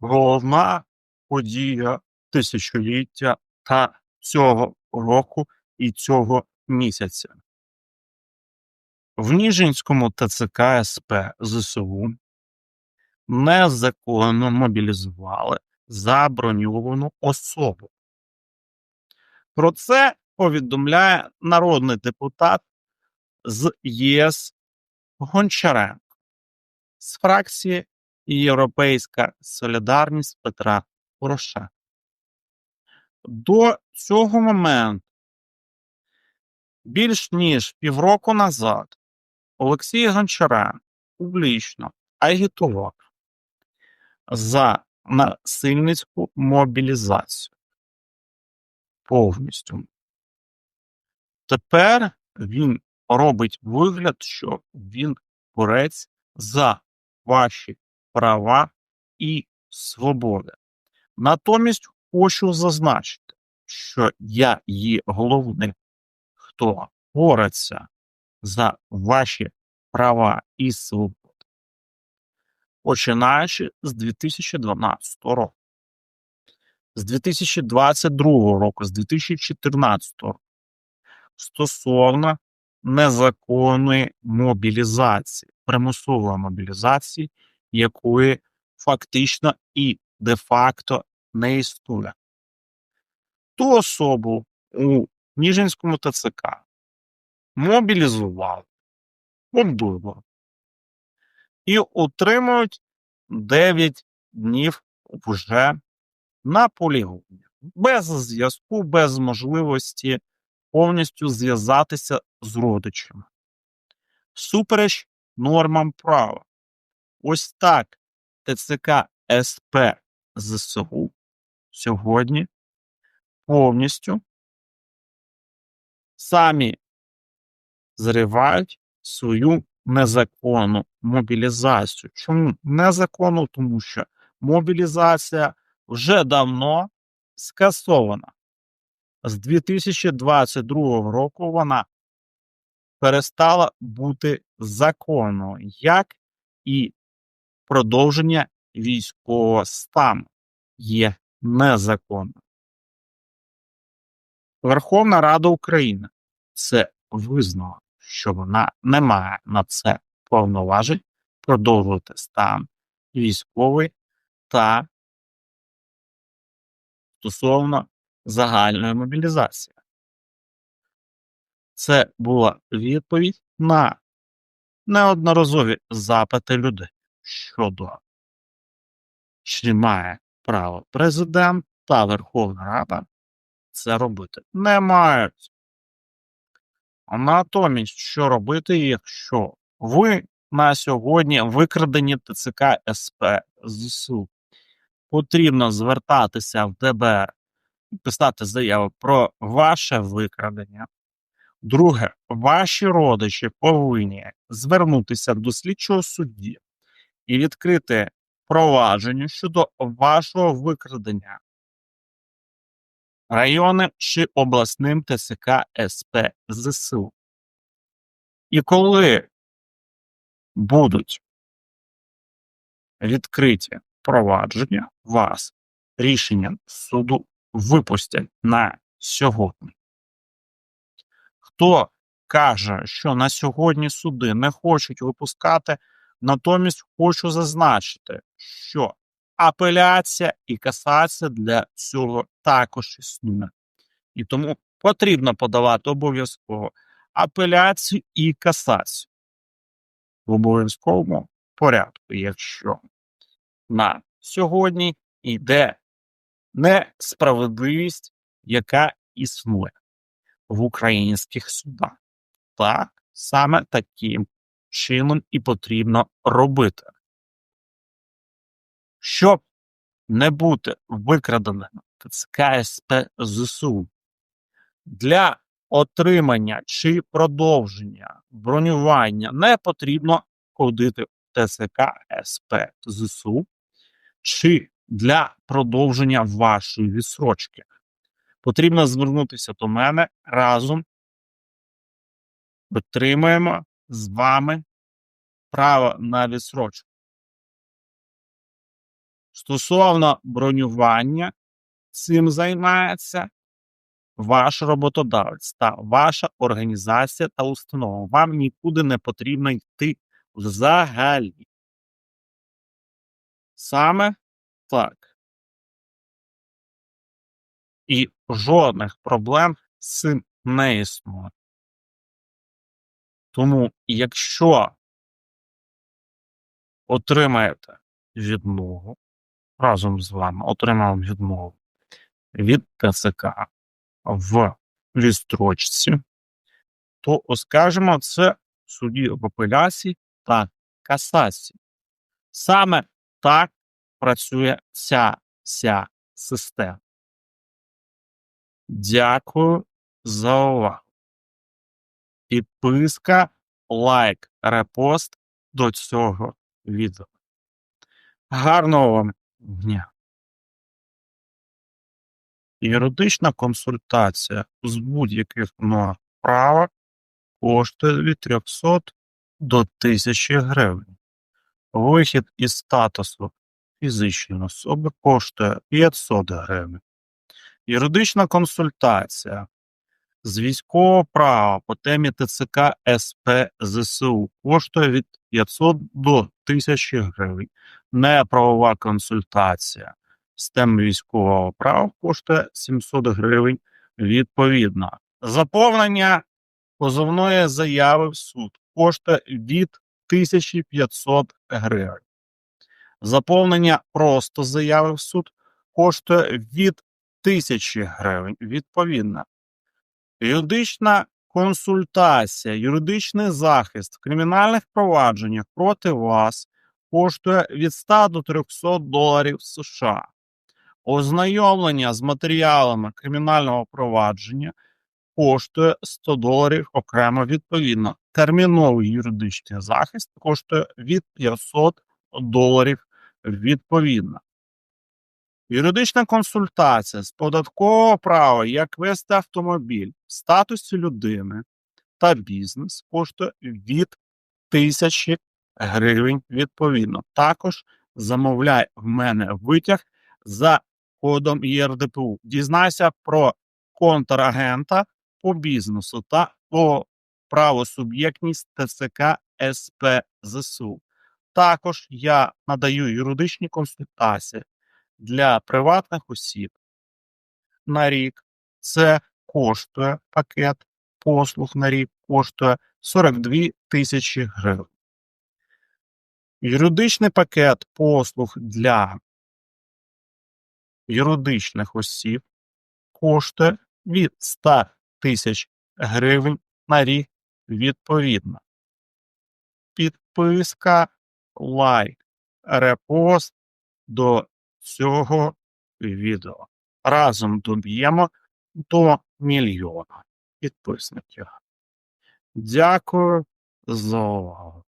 головна подія тисячоліття та цього року і цього місяця. В Ніжинському ТЦК СП ЗСУ незаконно мобілізували заброньовану особу. Про це повідомляє народний депутат з ЄС Гончаренко з фракції Європейська Солідарність Петра Порошенка. До цього моменту, більш ніж півроку назад, Олексій Гончаренко публічно агітував за насильницьку мобілізацію. Повністю. Тепер він робить вигляд, що він борець за ваші права і свободи. Натомість хочу зазначити, що я є головним, хто бореться за ваші права і свободи, починаючи з 2012 року, з 2022 року, з 2014 року, стосовно незаконної мобілізації, примусової мобілізації, якої фактично і де-факто не існує. Ту особу у Ніжинському ТЦК мобілізували, обдурили і утримують 9 днів вже на полігоні, без зв'язку, без можливості повністю зв'язатися з родичами. Супереч нормам права. Ось так ТЦК СП ЗСУ сьогодні повністю самі зривають свою незаконну мобілізацію. Чому незаконну? Тому що мобілізація вже давно скасована. З 2022 року вона перестала бути законною, як і продовження військового стану є незаконним. Верховна Рада України це визнала, що вона не має на це повноважень продовжувати стан військовий та стосовно загальної мобілізації. Це була відповідь на неодноразові запити людей щодо чи має право президент та Верховна Рада це робити не мають. Натомість, що робити, якщо ви на сьогодні викрадені ТЦК СП ЗСУ, потрібно звертатися в ДБР писати заяву про ваше викрадення. Друге, ваші родичі повинні звернутися до слідчого судді і відкрити провадження щодо вашого викрадення районним чи обласним ТСК СП ЗСУ. І коли будуть відкриті провадження, вас рішення суду випустять на сьогодні. Хто каже, що на сьогодні суди не хочуть випускати, натомість хочу зазначити, що апеляція і касація для цього також існує. І тому потрібно подавати обов'язково апеляцію і касацію в обов'язковому порядку, якщо на сьогодні йде несправедливість, яка існує в українських судах. Так, саме таким чином і потрібно робити. Щоб не бути викраденим ТЦК СП ЗСУ для отримання чи продовження бронювання не потрібно ходити в ТЦК СП ЗСУ чи для продовження вашої відсрочки. Потрібно звернутися до мене разом. Отримаємо з вами право на відсрочку. Стосовно бронювання, цим займається ваш роботодавець та ваша організація та установа. Вам нікуди не потрібно йти взагалі. Саме так. І жодних проблем з цим не існує. Тому, якщо отримаєте відмову разом з вами, отримав відмову від ТЦК в відстрочці, то оскаржимо це в суді в апеляції та касації. Саме так працює ця вся система. Дякую за увагу. Підписка, лайк, репост до цього відео. Гарного вам дня! Юридична консультація з будь-яких норм коштує від 300 до 1000 гривень. Вихід із статусу фізичної особи коштує 500 гривень. Юридична консультація з військового права по темі ТЦК СП ЗСУ коштує від 500 до 1000 гривень. Неправова консультація з теми військового права коштує 700 гривень відповідно. Заповнення позовної заяви в суд коштує від 1500 гривень. Заповнення просто заяви в суд коштує від 1000 гривень відповідно. Юридична консультація, юридичний захист в кримінальних провадженнях проти вас коштує від 100 до 300 доларів США. Ознайомлення з матеріалами кримінального провадження коштує 100 доларів окремо відповідно. Терміновий юридичний захист коштує від 500 доларів відповідно. Юридична консультація з податкового права, як вести автомобіль в статусі людини та бізнес коштує від 1000 гривень відповідно. Також замовляй в мене витяг за кодом ЄРДПУ. Дізнайся про контрагента по бізнесу та по правосуб'єктність ТЦК СП ЗСУ. Також я надаю юридичні консультації для приватних осіб на рік. Це коштує пакет послуг на рік коштує 42 тисячі гривень. Юридичний пакет послуг для юридичних осіб коштує від 100 тисяч гривень на рік відповідно. Підписка, лайк, репост до цього відео. Разом доб'ємо до мільйона підписників. Дякую за увагу.